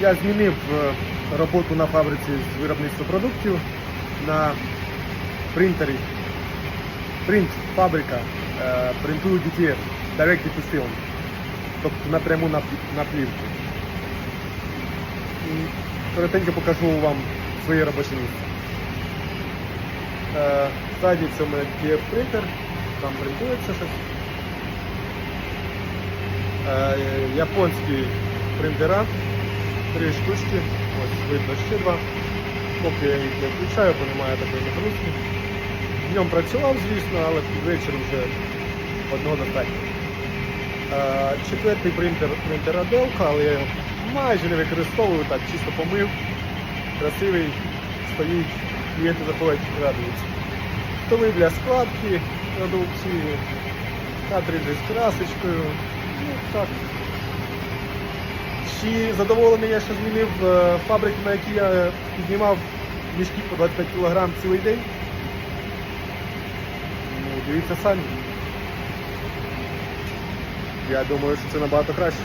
Я змінив е, роботу на фабриці з виробництва продуктів на принтері. Принт фабрика е, принтує DTF, Direct to Film, тобто напряму на, на плівку. І коротенько покажу вам своє робоче місце. Е, Ззаді це у мене DTF принтер, там принтується щось. Е, Японські принтера, три штучки, ось видно ще два. Поки я їх не включаю, бо немає такої нагрузки. Днем працював, звісно, але ввечері вже одного достатньо. Е, Четвертий принтер принтер Adelka, але я його майже не використовую, так чисто помив, красивий, стоїть, клієнти заходять, радуються. Готовий для складки продукції, картриджі з красочкою. Ну, так. Чи задоволений я, що змінив е, фабрику, на якій я піднімав мішки по 25 кг цілий день? Ну, дивіться самі. Я думаю, що це набагато краще.